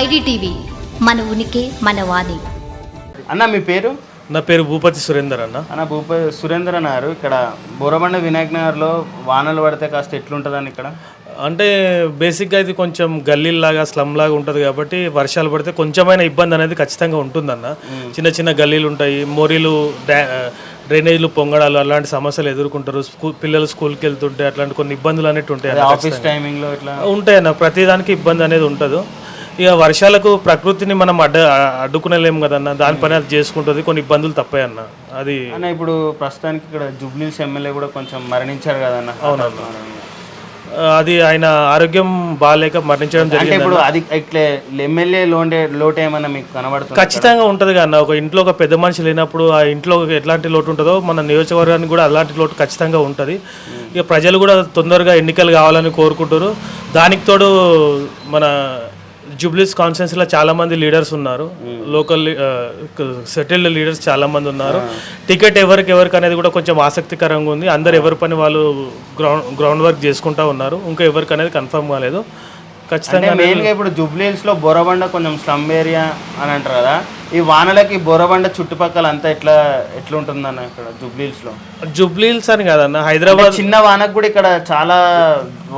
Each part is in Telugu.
ఐడిటీవీ మన ఉనికి మన వాణి. అన్న మీ పేరు? నా పేరు భూపతి సురేందర్ అన్న. అన్న భూప సురేందర్ అన్నారు. ఇక్కడ బోరబండ వినాయక్ నగర్లో వానలు పడితే కాస్త ఎట్లుంటుందని ఇక్కడ? అంటే బేసిక్గా ఇది కొంచెం గల్లీలాగా స్లమ్ లాగా ఉంటుంది కాబట్టి వర్షాలు పడితే కొంచెమైనా ఇబ్బంది అనేది ఖచ్చితంగా ఉంటుందన్న. చిన్న చిన్న గల్లీలు ఉంటాయి. మోరీలు డ్యా డ్రైనేజ్లు పొంగడాలు అలాంటి సమస్యలు ఎదుర్కొంటారు. స్కూల్ పిల్లలు స్కూల్కి వెళ్తుంటే అట్లాంటి కొన్ని ఇబ్బందులు అనేవి ఉంటాయి అన్న ఆఫీస్ టైమింగ్లో ఇట్లా? ఉంటాయన్న. ప్రతిదానికి ఇబ్బంది అనేది ఉంటుంది. ఇక వర్షాలకు ప్రకృతిని మనం అడ్డ అడ్డుకునేలేము కదన్న. దాని పని అది చేసుకుంటుంది. కొన్ని ఇబ్బందులు తప్పాయి అన్న అది అన్న ఇప్పుడు ప్రస్తుతానికి ఇక్కడ జూబ్లీస్ ఎమ్మెల్యే కూడా కొంచెం మరణించారు కదన్న. అవునవును అది ఆయన ఆరోగ్యం బాగాలేక మరణించడం జరిగింది ఇప్పుడు అది ఇట్లా ఎమ్మెల్యే లోండే లోటు ఏమన్నా మీకు కనబడుతుంది? ఖచ్చితంగా ఉంటుంది కన్నా ఒక ఇంట్లో ఒక పెద్ద మనిషి లేనప్పుడు ఆ ఇంట్లో ఎట్లాంటి లోటు ఉంటుందో మన నియోజకవర్గానికి కూడా అలాంటి లోటు ఖచ్చితంగా ఉంటుంది. ఇక ప్రజలు కూడా తొందరగా ఎన్నికలు కావాలని కోరుకుంటారు దానికి తోడు మన జూబ్లీస్ కాన్స్టిట్యున్సీలో చాలా మంది లీడర్స్ ఉన్నారు. లోకల్ సెటిల్డ్ లీడర్స్ చాలా మంది ఉన్నారు. టికెట్ ఎవరికి ఎవరికి అనేది కూడా కొంచెం ఆసక్తికరంగా ఉంది. అందరు ఎవరి పని వాళ్ళు గ్రౌండ్ గ్రౌండ్ వర్క్ చేసుకుంటా ఉన్నారు. ఇంకా ఎవరికి అనేది కన్ఫర్మ్ కాలేదు. ఖచ్చితంగా మెయిన్గా ఇప్పుడు జూబ్లీస్లో బోరబండ కొంచెం స్లమ్ ఏరియా అని అంటారు కదా ఈ వానలకి బోరబండ చుట్టుపక్కల అంతా ఎట్లా ఎట్లా ఉంటుందన్న ఇక్కడ జూబ్లీస్లో జూబ్లీల్స్ అని కాదన్న హైదరాబాద్ చిన్న వానకు కూడా ఇక్కడ చాలా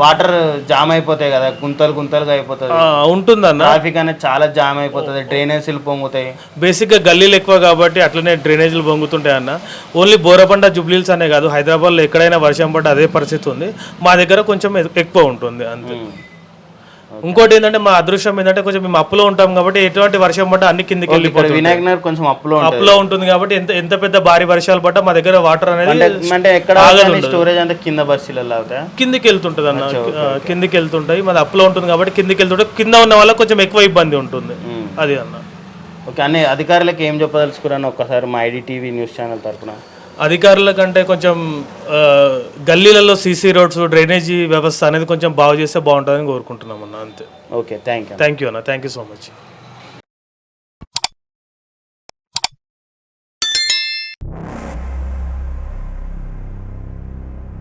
వాటర్ జామ్ అయిపోతాయి కదా గుంతలు గుంతలుగా అయిపోతుంది ఉంటుందన్న. ట్రాఫిక్ అనేది చాలా జామ్ అయిపోతుంది డ్రైనేజీలు పొంగుతాయి. బేసిక్గా గల్లీలు ఎక్కువ కాబట్టి అట్లనే డ్రైనేజీలు పొంగుతుంటాయి అన్న. ఓన్లీ బోరబండ జుబ్లీల్స్ అనే కాదు హైదరాబాద్లో ఎక్కడైనా వర్షం పడ్డ అదే పరిస్థితి ఉంది. మా దగ్గర కొంచెం ఎక్కువ ఉంటుంది అంతే. ఇంకోటి ఏంటంటే మా అదృష్టం ఏంటంటే కొంచెం మేము అప్పులో ఉంటాం కాబట్టి ఎటువంటి వర్షం పడ్డా అన్ని కిందికి వెళ్ళిపోతుంది వినాయక్ నగర్ కొంచెం అప్పులో ఉంటుంది. అప్పులో ఉంటుంది కాబట్టి ఎంత ఎంత పెద్ద భారీ వర్షాలు పడ్డా మా దగ్గర వాటర్ అనేది అంటే అంటే ఎక్కడ స్టోరేజ్ అంతా కింద బస్సులలో అవుతాయి కిందికి వెళ్తుంటుంది అన్న. కిందికి వెళ్తుంటాయి. మాది అప్పులో ఉంటుంది కాబట్టి కిందికి వెళ్తుంటే కింద ఉన్న వాళ్ళకి కొంచెం ఎక్కువ ఇబ్బంది ఉంటుంది. అది అన్న. ఓకే అన్ని అధికారులకు ఏం చెప్పదలుచుకున్నాను ఒక్కసారి మా ఐడి టీవీ న్యూస్ ఛానల్ తరపున. అధికారుల కంటే కొంచెం గల్లీలలో సీసీ రోడ్స్ డ్రైనేజీ వ్యవస్థ అనేది కొంచెం బాగు చేస్తే బాగుంటుందని కోరుకుంటున్నాం అన్న అంతే. Okay thank you thank you అన్న థ్యాంక్ యూ సో మచ్.